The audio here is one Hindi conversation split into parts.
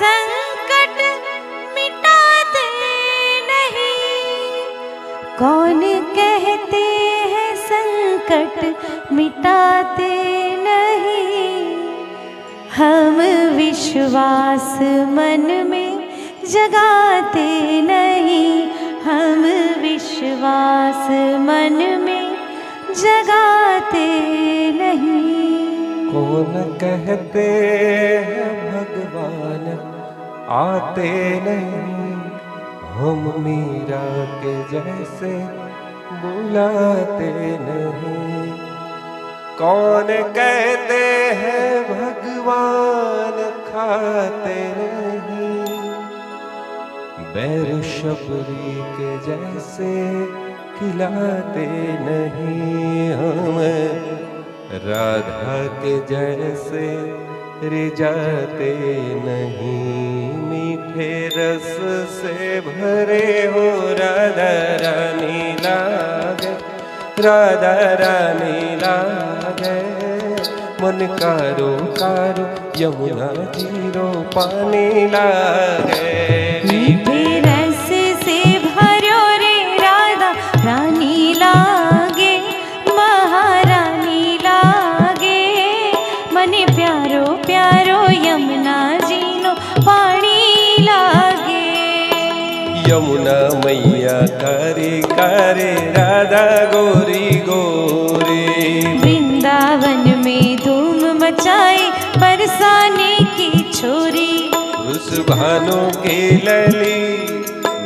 संकट मिटाते नहीं। कौन कहते हैं संकट मिटाते नहीं? हम विश्वास मन में जगाते नहीं। हम विश्वास मन में जगाते नहीं। कौन कहते हैं आते नहीं हम मीरा के जैसे बुलाते नहीं। कौन कहते हैं भगवान खाते नहीं? बैर शबरी के जैसे खिलाते नहीं हम। राधा के जैसे रिझाते नहीं, मीठे रस से भरे हो राधा रानी लागे, राधा रानी लागे। मन कारो कारो, यमुना ज़ीरो पानी लागे। मीठे मने प्यारो प्यारो यमुना जी पानी लागे। यमुना मैया करे करे राधा गोरी गोरे। वृंदावन में धूम मचाए परसाने की छोरी। उस भानु के लली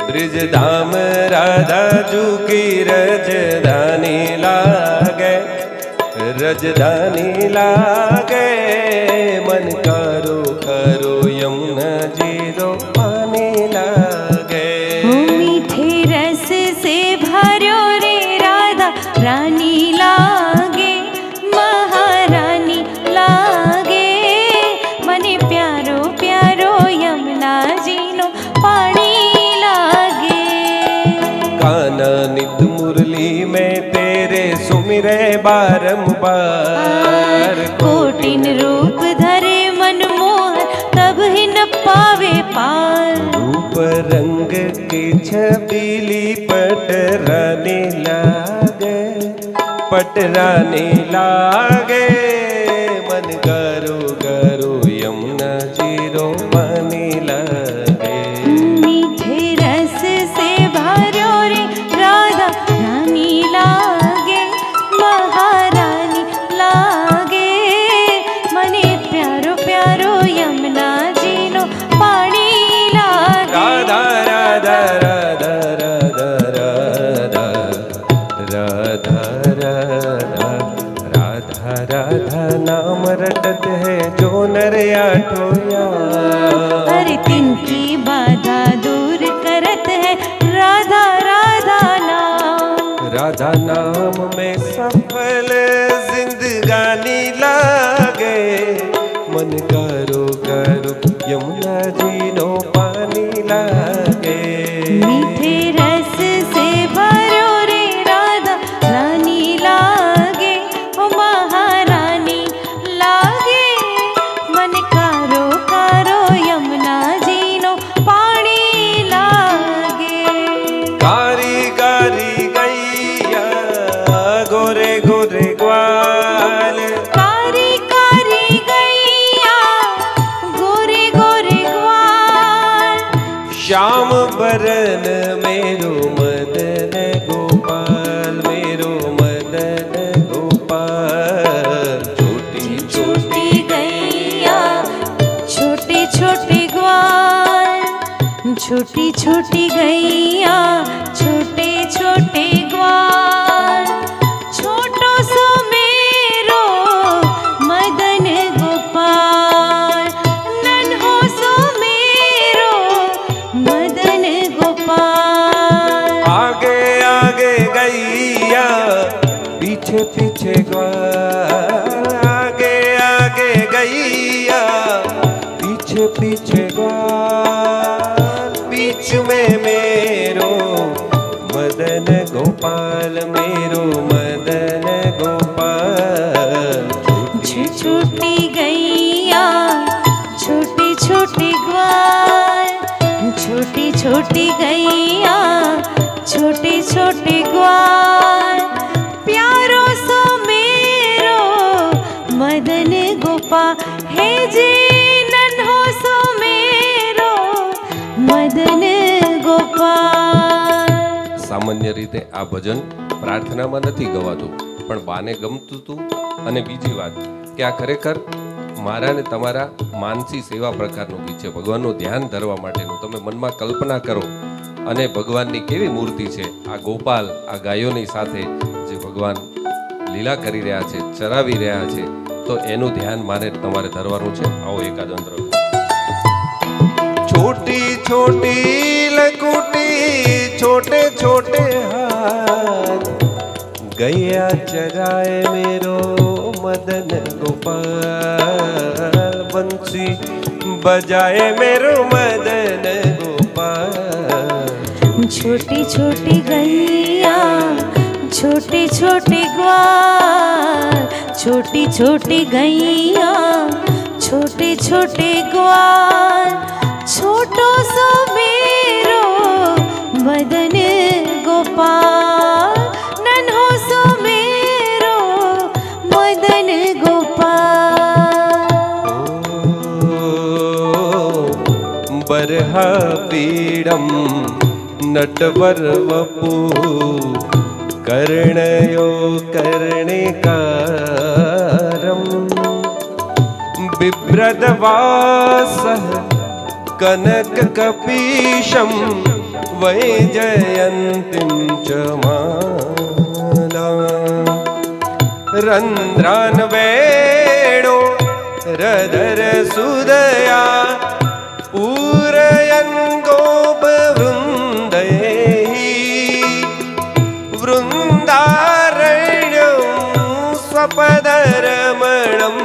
ब्रिज धाम राधा जुकी रज दानी लागे રજધાની લાગે મન કરો કરો યમુનાજી. बारंबार कोटिन रूप धरे मनमोहन तब ही न पावे पार। रूप रंग के छबीली पटराने लागे पटराने लागे। राधा राधा राधा राधा राधा नाम रटत है जो नर आठोया अरे तिनकी बाधा दूर करत है राधा राधा नाम। राधा नाम में सफल जिंदगानी लागे। मन करो करो यमुना छोटी गैया छोटे छोटे ग्वाल। छोटो सो मेरो मदन गोपाल। नन्हो सो मेरो मदन गोपाल। आगे आगे गैया पीछे पीछे ग्वाल। मदन गोपाल, मेरो मदन गोपाल। छुटी गैया छोटी छोटी ग्वाल। छोटी छोटी गैया छोटी छोटी ग्वाल। प्यारो सो मेरो मदन गोपाल हे जी नन्हो सो मेरो मदन गोपाल સામાન્ય રીતે આ ભજન પ્રાર્થનામાં નથી ગવાતું, પણ બાને ગમતું હતું અને બીજી વાત, કે આ ખરેખર મારા ને તમારા માનસી સેવા પ્રકારનું ગીત છે. ભગવાનનું ધ્યાન ધરવા માટેનું. તમે મનમાં કલ્પના કરો. અને ભગવાનની કેવી મૂર્તિ છે? આ ગોપાલ, આ ગાયોની સાથે જે ભગવાન લીલા કરી રહ્યા છે, ચરાવી રહ્યા છે, તો એનું ધ્યાન મારે તમારે ધરવાનું છે. આવો એકાદ અંતર. छोटी गया चराए मेरो मदन गोपाल। बंसी बजाए मेरो मदन गोपाल। छोटी छोटी गैया, छोटी छोटी ग्वाल। छोटी छोटी गैया, छोटी छोटी ग्वाल। बरहा पीडम नटवर वपु कर्णयो कर्णिकारम् बिभ्रदवासः कनककपीशं वैजयन्तीं च माला रन्ध्रान् वेणो ഊരയങ്കോപവൃന്ദൈ വൃന്ദാരണ്യം സ്വപദരമണം.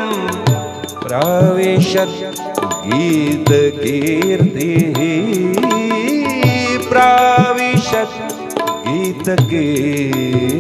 ഗീത ഗീതകീർത്തി